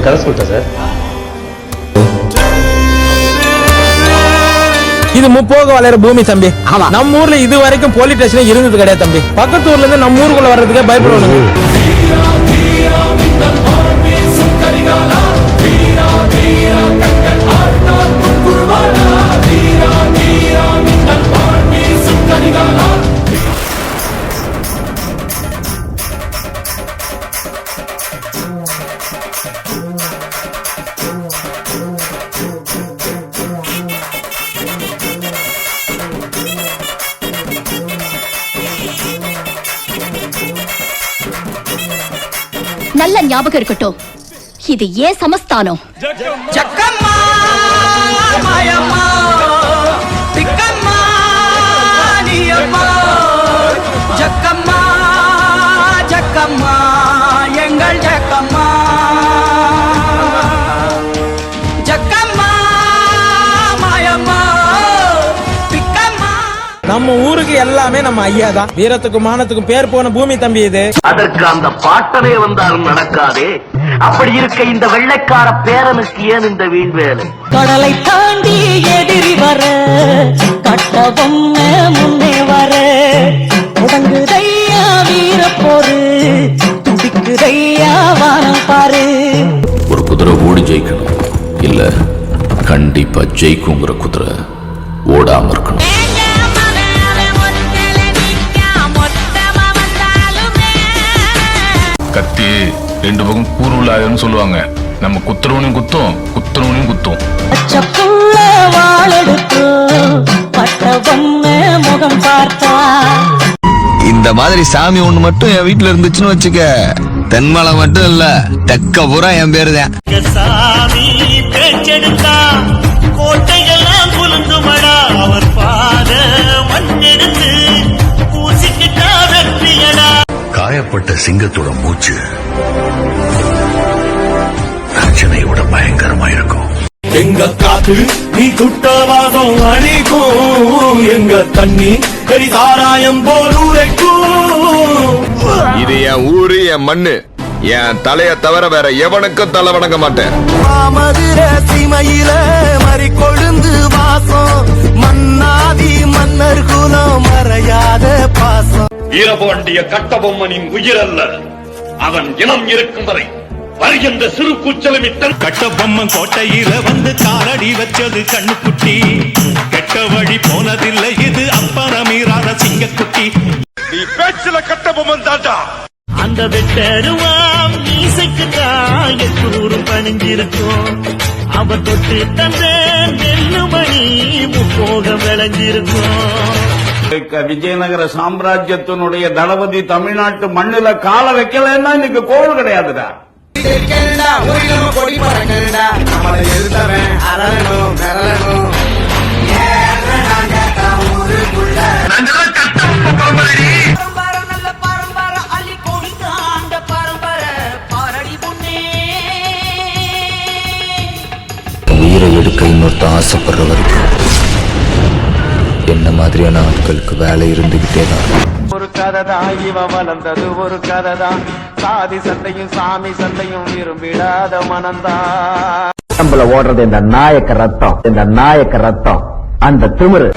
ஒரு கதை சொல்லிட்டேன் சார். இது முப்போக வளர பூமி தம்பி. ஆமா. நம்ம ஊர்ல இது வரைக்கும் போலீஸ் ஸ்டேஷன் இருந்தது கிடையாது தம்பி. பக்கத்து ஊர்ல இருந்து நம்ம ஊருக்குள்ள வர்றதுக்கே பயப்படுவானுங்க. நல்ல ஞாபகம் இருக்கட்டும் இது ஏன் சமஸ்தானம் ஜக்கம்மா நம்ம ஊருக்கு எல்லாமே நம்ம ஐயா தான். வீரத்துக்கும் மானத்துக்கும் பேர் போன பூமி தம்பி இது. அதற்கு அந்த பாட்டனே வந்தாலும் நடக்காதே. அப்படி இருக்க இந்த வெள்ளைக்கார பேரனுக்கு ஏன் இந்த வீண் வேலை? கடலை தாண்டி எதிரி வர கட்ட பொம்மை முன்னே வர. தொடங்குதையா வீர போரு துடிக்குதையா வானம் பாரு. ஒரு குதிரை ஓடி ஜெயிக்கணும். இல்ல கண்டிப்பா ஜெயிக்குங்கிற குதிரை ஓடாம இருக்கணும். கத்தி ரெண்டு பக்கம் கூறுலாயன்னு சொல்லுவாங்க. நம்ம குத்துறவனையும் குத்தும் குத்துறவனையும் குத்தும். இந்த மாதிரி சாமி ஒண்ணு மட்டும் என் வீட்டுல இருந்துச்சுன்னு வச்சுக்க தென்மலை மட்டும் இல்ல தெக்க பூரா என் பேரு தான் கோட்டையெல்லாம் குலுங்குமடா அவர் பாத காயப்பட்ட சிங்கத்தோட மூச்சு பிரச்சனையோட பயங்கரமா இருக்கும். எங்க காத்து நீ துட்டவாதம் அழிக்கும் எங்க தண்ணி கரி சாராயம் போல் உரைக்கும். இது என் ஊரு என் மண்ணு. என் தலைய தவிர வேற எவனுக்கும் தலை வணங்க மாட்டேன். மதுர சீமையில மறி வீரபாண்டிய கட்டபொம்மனின் உயிரல்ல. அவன் இனம் இருக்கும் வரை வருகின்ற சிறு கூச்சலமிட்ட கட்டபொம்மன் கோட்டையில வந்து காலடி வச்சது கண்ணுக்குட்டி. கெட்ட வழி போனதில்லை இது அப்பன மீறாத சிங்கக்குட்டி. நீ பேச்சுல கட்டபொம்மன் தாண்டா. அந்த வெட்டருவாம் மீசைக்கு தான் எத்தூரும் பணிஞ்சிருக்கும் அவர் தொட்டு தந்த நெல்லுமணி முப்போகம் விளைஞ்சிருக்கும். விஜயநகர சாம்ராஜ்யத்தினுடைய தளபதி தமிழ்நாட்டு மண்ணுல கால வைக்கலன்னா இன்னைக்கு கோவில் கிடையாதுடா. உயிரை எடுக்க இன்னொருத்த ஆசைப்படுற வரைக்கும். மாதிரியான ஆட்களுக்கு வேலை இருந்துகிட்டே தான் ஒரு கதை தான் இவ வளர்ந்தது ஒரு கதை தான் சாதி சண்டையும் சாமி சண்டையும் விரும்பிடாத மனந்தான் நம்மள ஓடுறது இந்த நாயக்க ரத்தம் இந்த நாயக்க ரத்தம். அந்த திமிரு.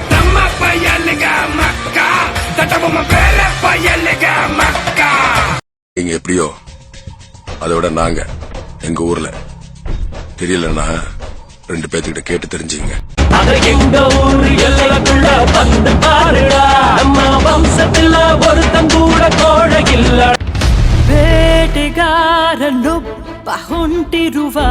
நீங்க எப்படியோ அதோட நாங்க எங்க ஊர்ல தெரியலன்னா ரெண்டு பேத்துக்கிட்ட கேட்டு தெரிஞ்சுங்க. அது எங்க ஊரு எல்லைக்குள்ள வந்து பாருடா. நம்ம வம்சத்துல ஒருத்தம் கூட கோழ பகுண்டிருவா